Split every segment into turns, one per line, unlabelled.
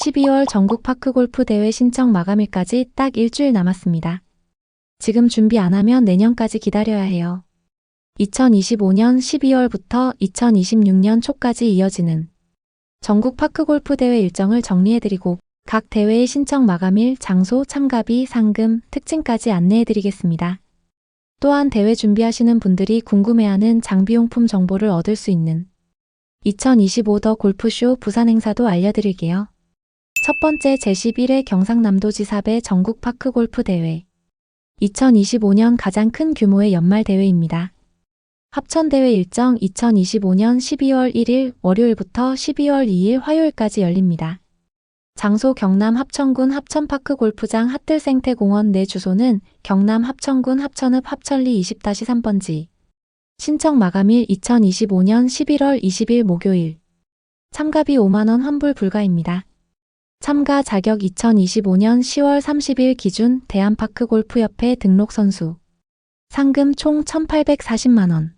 12월 전국 파크 골프 대회 신청 마감일까지 딱 일주일 남았습니다. 지금 준비 안 하면 내년까지 기다려야 해요. 2025년 12월부터 2026년 초까지 이어지는 전국 파크 골프 대회 일정을 정리해드리고 각 대회의 신청 마감일, 장소, 참가비, 상금, 특징까지 안내해드리겠습니다. 또한 대회 준비하시는 분들이 궁금해하는 장비용품 정보를 얻을 수 있는 2025 더 골프쇼 부산 행사도 알려드릴게요. 첫 번째 제11회 경상남도지사배 전국 파크 골프 대회. 2025년 가장 큰 규모의 연말 대회입니다. 합천대회 일정 2025년 12월 1일 월요일부터 12월 2일 화요일까지 열립니다. 장소 경남 합천군 합천파크 골프장 핫들생태공원 내 주소는 경남 합천군 합천읍 합천리 20-3번지. 신청 마감일 2025년 11월 20일 목요일. 참가비 5만원 환불 불가입니다. 참가 자격 2025년 10월 30일 기준 대한파크 골프협회 등록 선수. 상금 총 1,840만원.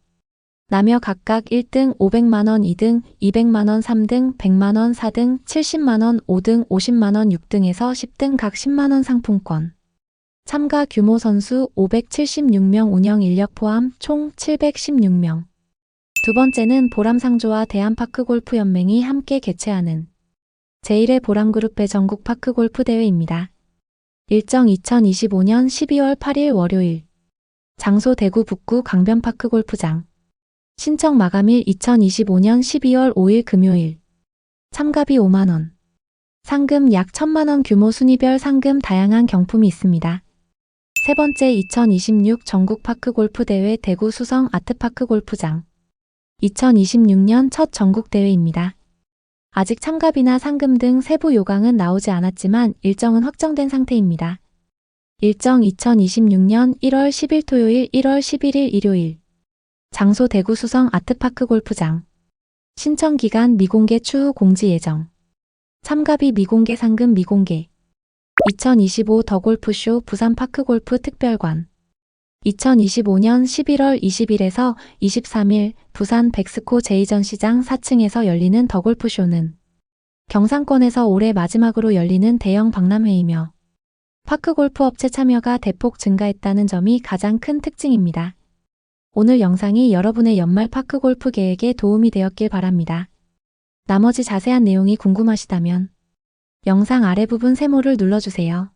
남여 각각 1등 500만원 2등, 200만원 3등, 100만원 4등, 70만원 5등, 50만원 6등에서 10등 각 10만원 상품권. 참가 규모 선수 576명 운영 인력 포함 총 716명. 두 번째는 보람상조와 대한파크골프연맹이 함께 개최하는 제1회 보람그룹의 전국 파크 골프 대회입니다. 일정 2025년 12월 8일 월요일. 장소 대구 북구 강변파크 골프장. 신청 마감일 2025년 12월 5일 금요일. 참가비 5만원. 상금 약 1000만원 규모 순위별 상금 다양한 경품이 있습니다. 세 번째 2026 전국 파크 골프 대회 대구 수성 아트파크 골프장. 2026년 첫 전국 대회입니다. 아직 참가비나 상금 등 세부 요강은 나오지 않았지만 일정은 확정된 상태입니다. 일정 2026년 1월 10일 토요일 1월 11일 일요일. 장소 대구 수성 아트파크 골프장. 신청 기간 미공개 추후 공지 예정. 참가비 미공개 상금 미공개. 2025 더 골프쇼 부산 파크골프 특별관. 2025년 11월 20일에서 23일 부산 백스코 제2전시장 4층에서 열리는 더 골프쇼는 경상권에서 올해 마지막으로 열리는 대형 박람회이며 파크골프 업체 참여가 대폭 증가했다는 점이 가장 큰 특징입니다. 오늘 영상이 여러분의 연말 파크골프 계획에 도움이 되었길 바랍니다. 나머지 자세한 내용이 궁금하시다면 영상 아래 부분 세모를 눌러주세요.